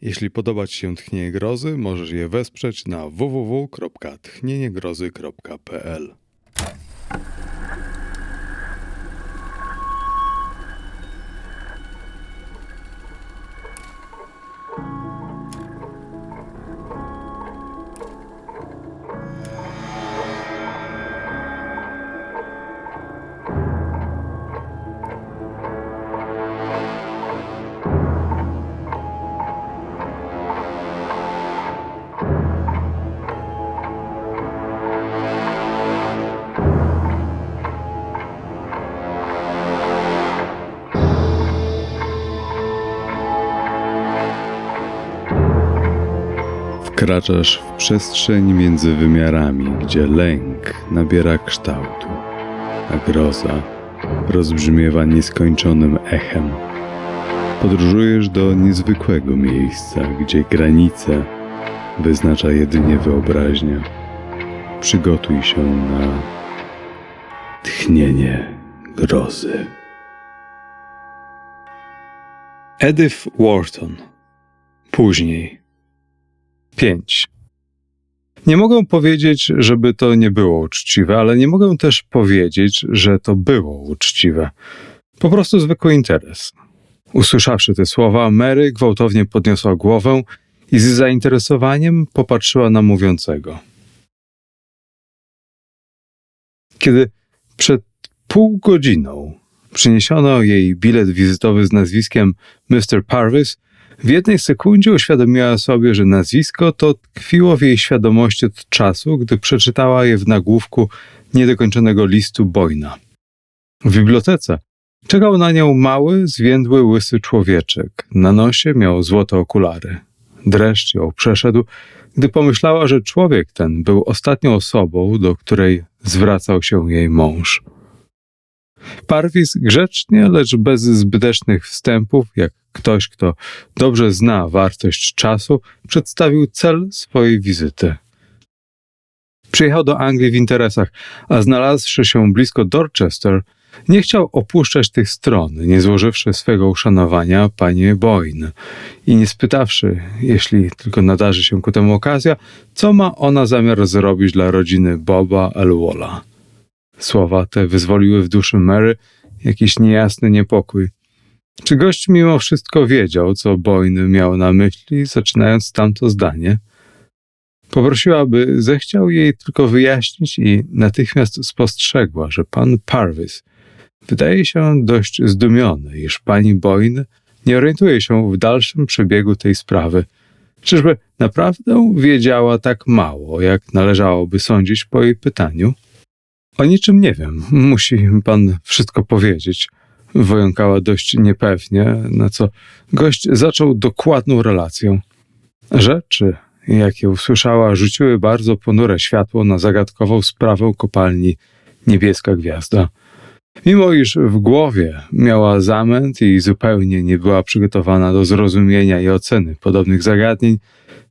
Jeśli podoba Ci się Tchnienie Grozy, możesz je wesprzeć na www.tchnieniegrozy.pl. Wkraczasz w przestrzeń między wymiarami, gdzie lęk nabiera kształtu, a groza rozbrzmiewa nieskończonym echem. Podróżujesz do niezwykłego miejsca, gdzie granice wyznacza jedynie wyobraźnia. Przygotuj się na tchnienie grozy. Edith Wharton. Później. 5. Nie mogę powiedzieć, żeby to nie było uczciwe, ale nie mogę też powiedzieć, że to było uczciwe. Po prostu zwykły interes. Usłyszawszy te słowa, Mary gwałtownie podniosła głowę i z zainteresowaniem popatrzyła na mówiącego. Kiedy przed pół godziną przyniesiono jej bilet wizytowy z nazwiskiem Mr. Parvis, w jednej sekundzie uświadomiła sobie, że nazwisko to tkwiło w jej świadomości od czasu, gdy przeczytała je w nagłówku niedokończonego listu Boyna. W bibliotece czekał na nią mały, zwiędły, łysy człowieczek. Na nosie miał złote okulary. Dreszcz ją przeszedł, gdy pomyślała, że człowiek ten był ostatnią osobą, do której zwracał się jej mąż. Parwis grzecznie, lecz bez zbytecznych wstępów, jak ktoś, kto dobrze zna wartość czasu, przedstawił cel swojej wizyty. Przyjechał do Anglii w interesach, a znalazłszy się blisko Dorchester, nie chciał opuszczać tych stron, nie złożywszy swego uszanowania panie Boyne i nie spytawszy, jeśli tylko nadarzy się ku temu okazja, co ma ona zamiar zrobić dla rodziny Boba Elwola. Słowa te wyzwoliły w duszy Mary jakiś niejasny niepokój. Czy gość mimo wszystko wiedział, co Boyne miał na myśli, zaczynając tamto zdanie? Poprosiła, by zechciał jej tylko wyjaśnić i natychmiast spostrzegła, że pan Parvis wydaje się dość zdumiony, iż pani Boyne nie orientuje się w dalszym przebiegu tej sprawy. Czyżby naprawdę wiedziała tak mało, jak należałoby sądzić po jej pytaniu? O niczym nie wiem. Musi pan wszystko powiedzieć. Wojąkała dość niepewnie, na co gość zaczął dokładną relację. Rzeczy, jakie usłyszała, rzuciły bardzo ponure światło na zagadkową sprawę kopalni Niebieska Gwiazda. Mimo iż w głowie miała zamęt i zupełnie nie była przygotowana do zrozumienia i oceny podobnych zagadnień,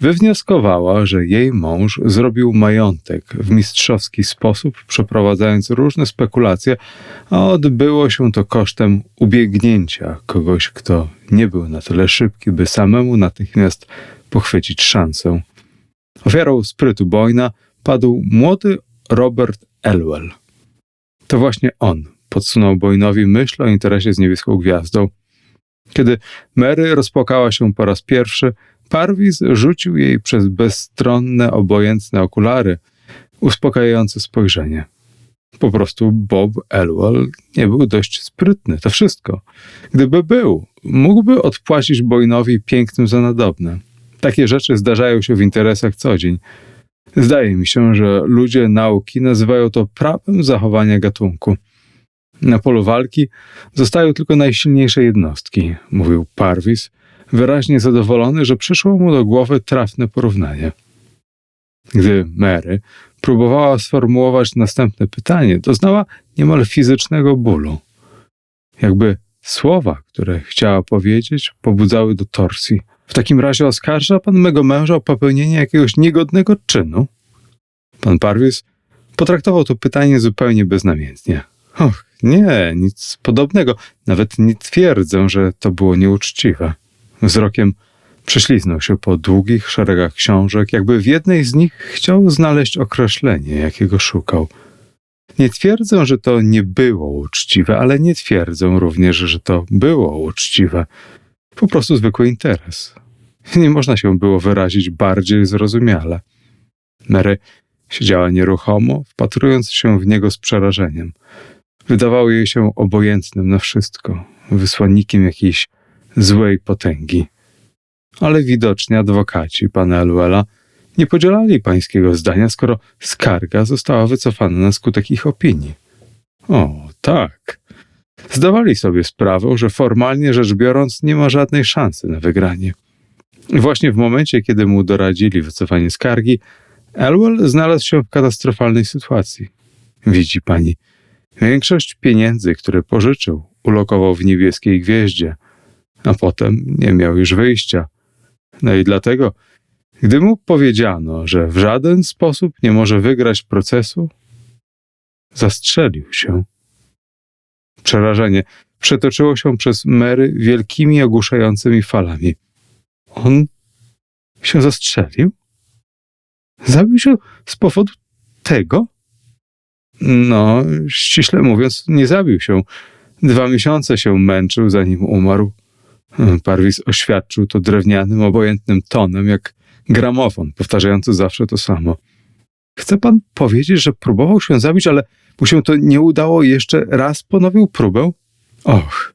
wywnioskowała, że jej mąż zrobił majątek w mistrzowski sposób, przeprowadzając różne spekulacje, a odbyło się to kosztem ubiegnięcia kogoś, kto nie był na tyle szybki, by samemu natychmiast pochwycić szansę. Ofiarą sprytu Boyna padł młody Robert Elwell. To właśnie on podsunął Boynowi myśl o interesie z niebieską gwiazdą. Kiedy Mary rozpłakała się po raz pierwszy, Parwis rzucił jej przez bezstronne, obojętne okulary uspokajające spojrzenie. Po prostu Bob Elwell nie był dość sprytny, to wszystko. Gdyby był, mógłby odpłacić Boynowi pięknym za nadobne. Takie rzeczy zdarzają się w interesach co dzień. Zdaje mi się, że ludzie nauki nazywają to prawem zachowania gatunku. Na polu walki zostają tylko najsilniejsze jednostki, mówił Parwis, wyraźnie zadowolony, że przyszło mu do głowy trafne porównanie. Gdy Mary próbowała sformułować następne pytanie, doznała niemal fizycznego bólu. Jakby słowa, które chciała powiedzieć, pobudzały do torsji. W takim razie oskarża pan mego męża o popełnienie jakiegoś niegodnego czynu? Pan Parwis potraktował to pytanie zupełnie beznamiętnie. Och, nie, nic podobnego. Nawet nie twierdzę, że to było nieuczciwe. Wzrokiem Prześliznął się po długich szeregach książek, jakby w jednej z nich chciał znaleźć określenie, jakiego szukał. Nie twierdzę, że to nie było uczciwe, ale nie twierdzę również, że to było uczciwe. Po prostu zwykły interes. Nie można się było wyrazić bardziej zrozumiale. Mary siedziała nieruchomo, wpatrując się w niego z przerażeniem. Wydawało jej się obojętnym na wszystko, wysłannikiem jakiejś złej potęgi. Ale widocznie adwokaci pana Eluela nie podzielali pańskiego zdania, skoro skarga została wycofana na skutek ich opinii. O, tak. Zdawali sobie sprawę, że formalnie rzecz biorąc nie ma żadnej szansy na wygranie. Właśnie w momencie, kiedy mu doradzili wycofanie skargi, Elwell znalazł się w katastrofalnej sytuacji. Widzi pani, większość pieniędzy, które pożyczył, ulokował w niebieskiej gwieździe, a potem nie miał już wyjścia. No i dlatego, gdy mu powiedziano, że w żaden sposób nie może wygrać procesu, zastrzelił się. Przerażenie przetoczyło się przez Mary wielkimi, ogłuszającymi falami. On się zastrzelił? Zabił się z powodu tego? No, ściśle mówiąc, nie zabił się. Dwa miesiące się męczył, zanim umarł. Parwis oświadczył to drewnianym, obojętnym tonem, jak gramofon, powtarzający zawsze to samo. Chce pan powiedzieć, że próbował się zabić, ale mu się to nie udało jeszcze raz ponowił próbę? Och,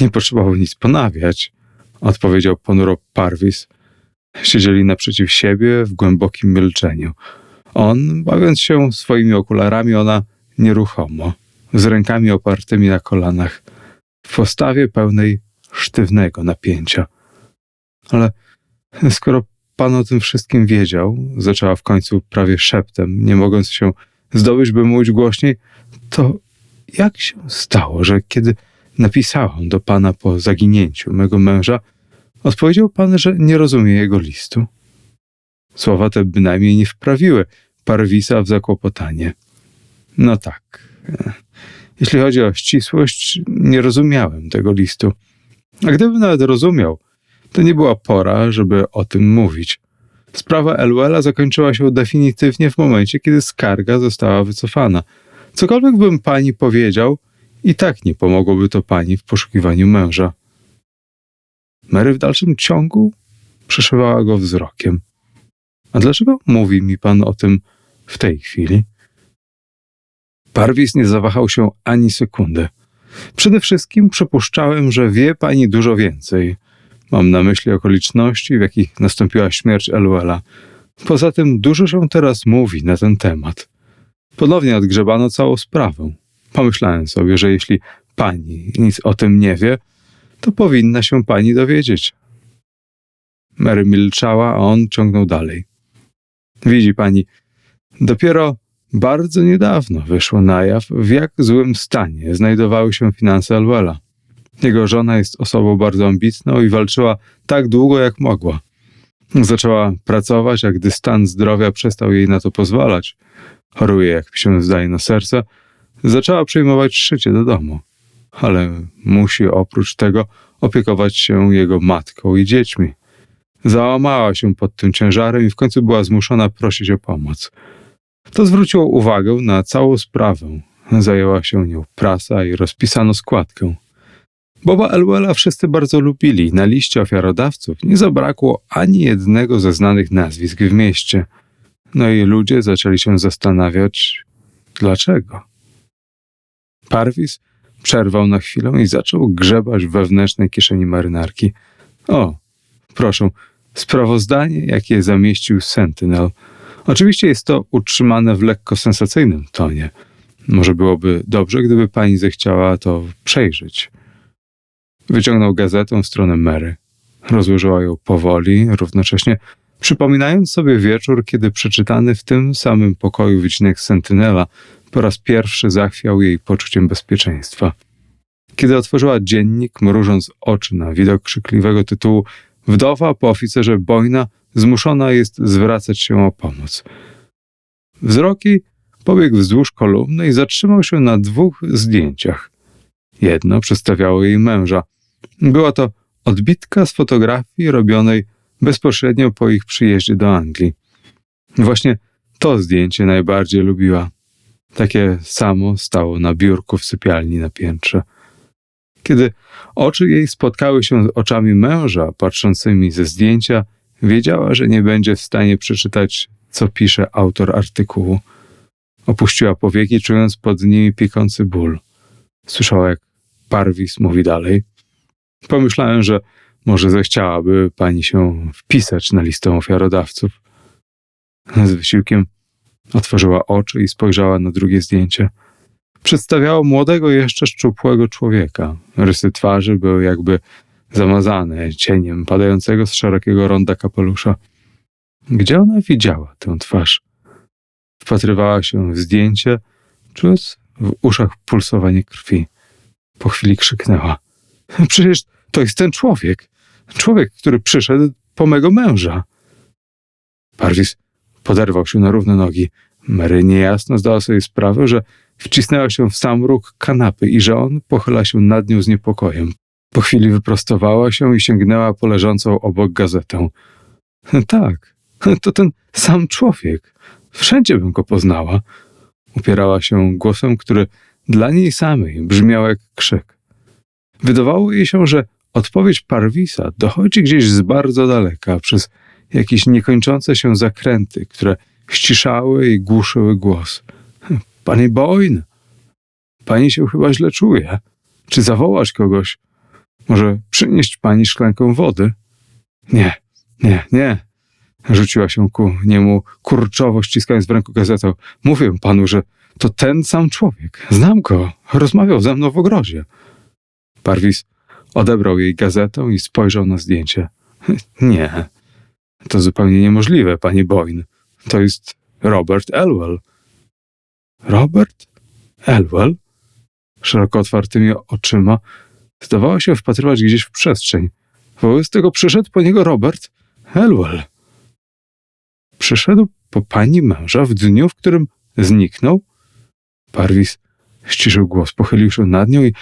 nie potrzebował nic ponawiać, odpowiedział ponuro Parwis. Siedzieli naprzeciw siebie w głębokim milczeniu. On, bawiąc się swoimi okularami, ona nieruchomo, z rękami opartymi na kolanach, w postawie pełnej sztywnego napięcia. Ale skoro pan o tym wszystkim wiedział, zaczęła w końcu prawie szeptem, nie mogąc się zdobyć, by mówić głośniej, to jak się stało, że kiedy napisałam do pana po zaginięciu mego męża, odpowiedział pan, że nie rozumie jego listu? Słowa te bynajmniej nie wprawiły Parwisa w zakłopotanie. No tak. Jeśli chodzi o ścisłość, nie rozumiałem tego listu. A gdybym nawet rozumiał, to nie była pora, żeby o tym mówić. Sprawa Elwella zakończyła się definitywnie w momencie, kiedy skarga została wycofana. Cokolwiek bym pani powiedział, i tak nie pomogłoby to pani w poszukiwaniu męża. Mary w dalszym ciągu przeszywała go wzrokiem. A dlaczego mówi mi pan o tym w tej chwili? Parwis nie zawahał się ani sekundy. Przede wszystkim przypuszczałem, że wie pani dużo więcej. Mam na myśli okoliczności, w jakich nastąpiła śmierć Eluela. Poza tym dużo się teraz mówi na ten temat. Ponownie odgrzebano całą sprawę. Pomyślałem sobie, że jeśli pani nic o tym nie wie, to powinna się pani dowiedzieć. Mary milczała, a on ciągnął dalej. Widzi pani, dopiero bardzo niedawno wyszło na jaw, w jak złym stanie znajdowały się finanse Alwela. Jego żona jest osobą bardzo ambitną i walczyła tak długo, jak mogła. Zaczęła pracować, a gdy stan zdrowia przestał jej na to pozwalać, choruje, jak się zdaje, na serce, zaczęła przyjmować szycie do domu. Ale musi oprócz tego opiekować się jego matką i dziećmi. Załamała się pod tym ciężarem i w końcu była zmuszona prosić o pomoc. To zwróciło uwagę na całą sprawę. Zajęła się nią prasa i rozpisano składkę. Boba Elwella wszyscy bardzo lubili. Na liście ofiarodawców nie zabrakło ani jednego ze znanych nazwisk w mieście. No i ludzie zaczęli się zastanawiać, dlaczego. Parwis przerwał na chwilę i zaczął grzebać w wewnętrznej kieszeni marynarki. O, proszę, sprawozdanie, jakie zamieścił Sentinel. Oczywiście jest to utrzymane w lekko sensacyjnym tonie. Może byłoby dobrze, gdyby pani zechciała to przejrzeć. Wyciągnął gazetę w stronę Mary. Rozłożyła ją powoli, równocześnie przypominając sobie wieczór, kiedy przeczytany w tym samym pokoju wycinek Sentynela po raz pierwszy zachwiał jej poczuciem bezpieczeństwa. Kiedy otworzyła dziennik, mrużąc oczy na widok krzykliwego tytułu, wdowa po oficerze Boyna zmuszona jest zwracać się o pomoc. Wzrok jej pobiegł wzdłuż kolumny i zatrzymał się na dwóch zdjęciach. Jedno przedstawiało jej męża. Była to odbitka z fotografii robionej bezpośrednio po ich przyjeździe do Anglii. Właśnie to zdjęcie najbardziej lubiła. Takie samo stało na biurku w sypialni na piętrze. Kiedy oczy jej spotkały się z oczami męża patrzącymi ze zdjęcia, wiedziała, że nie będzie w stanie przeczytać, co pisze autor artykułu. Opuściła powieki, czując pod nimi piekący ból. Słyszała, jak Parwis mówi dalej. Pomyślałem, że może zechciałaby pani się wpisać na listę ofiarodawców. Z wysiłkiem otworzyła oczy i spojrzała na drugie zdjęcie. Przedstawiało młodego, jeszcze szczupłego człowieka. Rysy twarzy były jakby zamazane cieniem padającego z szerokiego ronda kapelusza. Gdzie ona widziała tę twarz? Wpatrywała się w zdjęcie, czując w uszach pulsowanie krwi. Po chwili krzyknęła. Przecież to jest ten człowiek. Człowiek, który przyszedł po mego męża. Parwis poderwał się na równe nogi. Mary niejasno zdała sobie sprawę, że wcisnęła się w sam róg kanapy i że on pochyla się nad nią z niepokojem. Po chwili wyprostowała się i sięgnęła po leżącą obok gazetę. Tak, to ten sam człowiek. Wszędzie bym go poznała. Upierała się głosem, który dla niej samej brzmiał jak krzyk. Wydawało jej się, że odpowiedź Parwisa dochodzi gdzieś z bardzo daleka, przez jakieś niekończące się zakręty, które ściszały i głuszyły głos. Panie Boyne, pani się chyba źle czuje. Czy zawołać kogoś? Może przynieść pani szklankę wody? Nie, nie, nie. Rzuciła się ku niemu kurczowo, ściskając w ręku gazetę. Mówię panu, że to ten sam człowiek. Znam go. Rozmawiał ze mną w ogrodzie. Parwis odebrał jej gazetę i spojrzał na zdjęcie. Nie, to zupełnie niemożliwe, pani Boyne. To jest Robert Elwell. Robert Elwell? Szeroko otwartymi oczyma zdawała się wpatrywać gdzieś w przestrzeń. Wobec tego przyszedł po niego Robert Elwell. Przyszedł po pani męża w dniu, w którym zniknął? Parwis ściszył głos, pochylił się nad nią i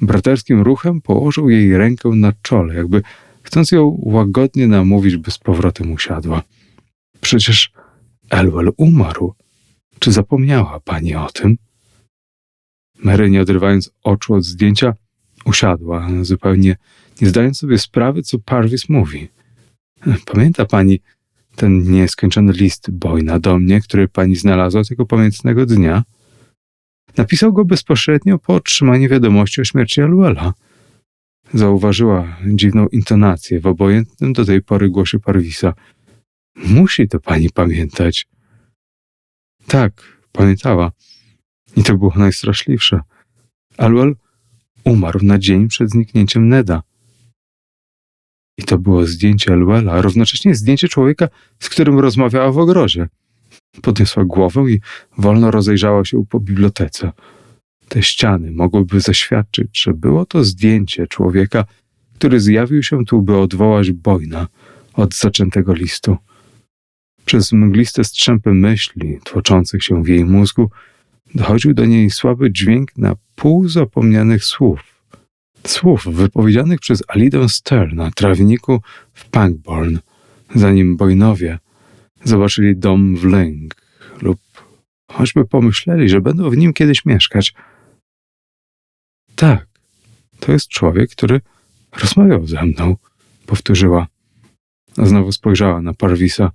braterskim ruchem położył jej rękę na czole, jakby chcąc ją łagodnie namówić, by z powrotem usiadła. Przecież Elwell umarł. Czy zapomniała pani o tym? Mary, nie odrywając oczu od zdjęcia, usiadła, zupełnie nie zdając sobie sprawy, co Parvis mówi. Pamięta pani ten nieskończony list Boyna do mnie, który pani znalazła tego pamiętnego dnia? Napisał go bezpośrednio po otrzymaniu wiadomości o śmierci Elwella. Zauważyła dziwną intonację w obojętnym do tej pory głosie Parwisa. Musi to pani pamiętać. Tak, pamiętała. I to było najstraszliwsze. Elwell umarł na dzień przed zniknięciem Neda. I to było zdjęcie Elwella, a równocześnie zdjęcie człowieka, z którym rozmawiała w ogrodzie. Podniosła głowę i wolno rozejrzała się po bibliotece. Te ściany mogłyby zaświadczyć, że było to zdjęcie człowieka, który zjawił się tu, by odwołać Bojna od zaczętego listu. Przez mgliste strzępy myśli tłoczących się w jej mózgu dochodził do niej słaby dźwięk na pół zapomnianych słów. Słów wypowiedzianych przez Alidę Stern na trawniku w Pangborn, zanim Bojnowie zobaczyli dom w Lęg lub choćby pomyśleli, że będą w nim kiedyś mieszkać. Tak, to jest człowiek, który rozmawiał ze mną, powtórzyła. A znowu spojrzała na Parwisa.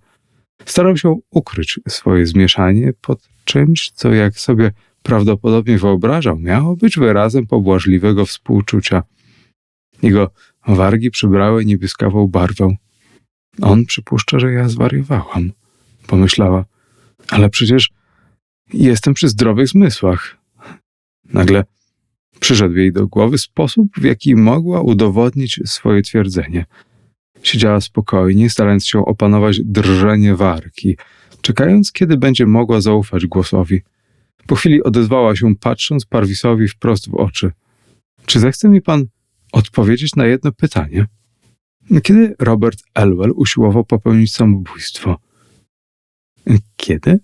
Starał się ukryć swoje zmieszanie pod czymś, co jak sobie prawdopodobnie wyobrażał, miało być wyrazem pobłażliwego współczucia. Jego wargi przybrały niebieskawą barwę. On przypuszcza, że ja zwariowałam, pomyślała, ale przecież jestem przy zdrowych zmysłach. Nagle przyszedł jej do głowy sposób, w jaki mogła udowodnić swoje twierdzenie. Siedziała spokojnie, starając się opanować drżenie warki, czekając, kiedy będzie mogła zaufać głosowi. Po chwili odezwała się, patrząc Parwisowi wprost w oczy. Czy zechce mi pan odpowiedzieć na jedno pytanie? Kiedy Robert Elwell usiłował popełnić samobójstwo? Kiedy?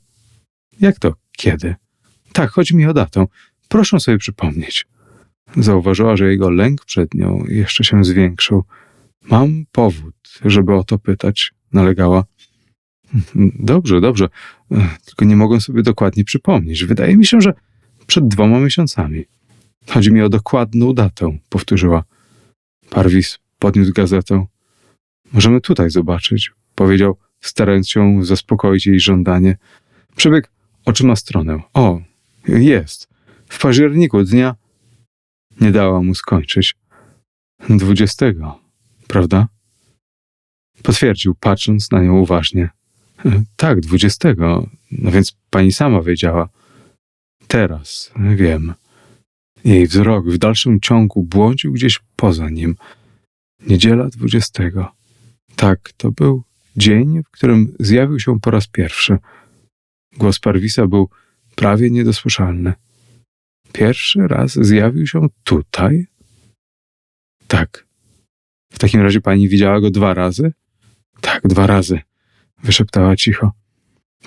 Jak to kiedy? Tak, chodzi mi o datę. Proszę sobie przypomnieć. Zauważyła, że jego lęk przed nią jeszcze się zwiększył. Mam powód, żeby o to pytać, nalegała. Dobrze, dobrze, tylko nie mogę sobie dokładnie przypomnieć. Wydaje mi się, że przed dwoma miesiącami. Chodzi mi o dokładną datę, powtórzyła. Parwis podniósł gazetę. Możemy tutaj zobaczyć, powiedział, starając się zaspokoić jej żądanie. Przebiegł oczyma stronę. O, jest. W październiku dnia. Nie dała mu skończyć. Dwudziestego, prawda? Potwierdził, patrząc na nią uważnie. Tak, dwudziestego. No więc pani sama wiedziała. Teraz wiem. Jej wzrok w dalszym ciągu błądził gdzieś poza nim. Niedziela dwudziestego. Tak, to był dzień, w którym zjawił się po raz pierwszy. Głos Parwisa był prawie niedosłyszalny. Pierwszy raz zjawił się tutaj? W takim razie pani widziała go dwa razy? Tak, dwa razy, wyszeptała cicho.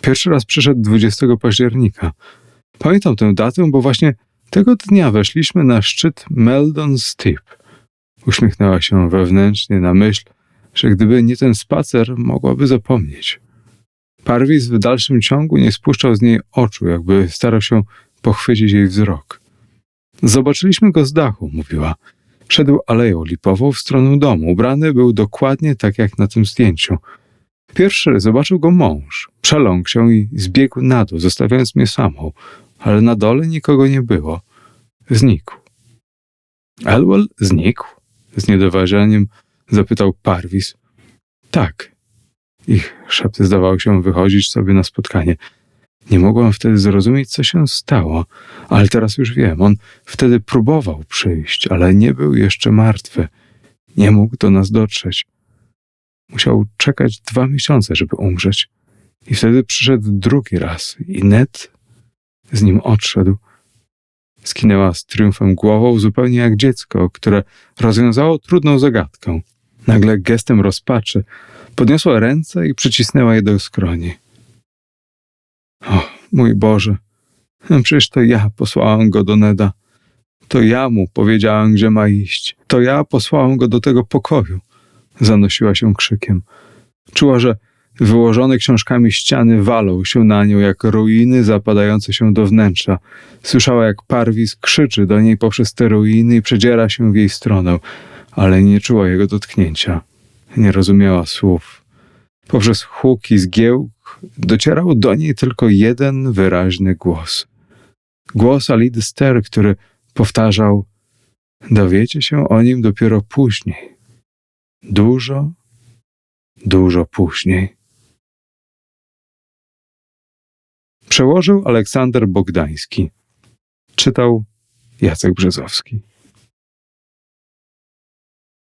Pierwszy raz przyszedł 20 października. Pamiętam tę datę, bo właśnie tego dnia weszliśmy na szczyt Meldon Steep. Uśmiechnęła się wewnętrznie na myśl, że gdyby nie ten spacer, mogłaby zapomnieć. Parwis w dalszym ciągu nie spuszczał z niej oczu, jakby starał się pochwycić jej wzrok. Zobaczyliśmy go z dachu, mówiła. Szedł aleją lipową w stronę domu. Ubrany był dokładnie tak jak na tym zdjęciu. Pierwszy zobaczył go mąż. Przeląkł się i zbiegł na dół, zostawiając mnie samą, ale na dole nikogo nie było. Znikł. Elwell znikł? Z niedoważeniem zapytał Parwis. Tak. Ich szepty zdawały się wychodzić sobie na spotkanie. Nie mogłam wtedy zrozumieć, co się stało, ale teraz już wiem. On wtedy próbował przyjść, ale nie był jeszcze martwy. Nie mógł do nas dotrzeć. Musiał czekać dwa miesiące, żeby umrzeć. I wtedy przyszedł drugi raz i Ned z nim odszedł. Skinęła z triumfem głową, zupełnie jak dziecko, które rozwiązało trudną zagadkę. Nagle gestem rozpaczy podniosła ręce i przycisnęła je do skroni. O, mój Boże, przecież to ja posłałam go do Neda. To ja mu powiedziałam, gdzie ma iść. To ja posłałam go do tego pokoju. Zanosiła się krzykiem. Czuła, że wyłożone książkami ściany walą się na nią jak ruiny zapadające się do wnętrza. Słyszała, jak Parwis krzyczy do niej poprzez te ruiny i przedziera się w jej stronę, ale nie czuła jego dotknięcia. Nie rozumiała słów. Poprzez huk i zgiełk docierał do niej tylko jeden wyraźny głos. Głos Alidy Ster, który powtarzał: Dowiecie się o nim dopiero później. Dużo, dużo później. Przełożył Aleksander Bogdański. Czytał Jacek Brzezowski.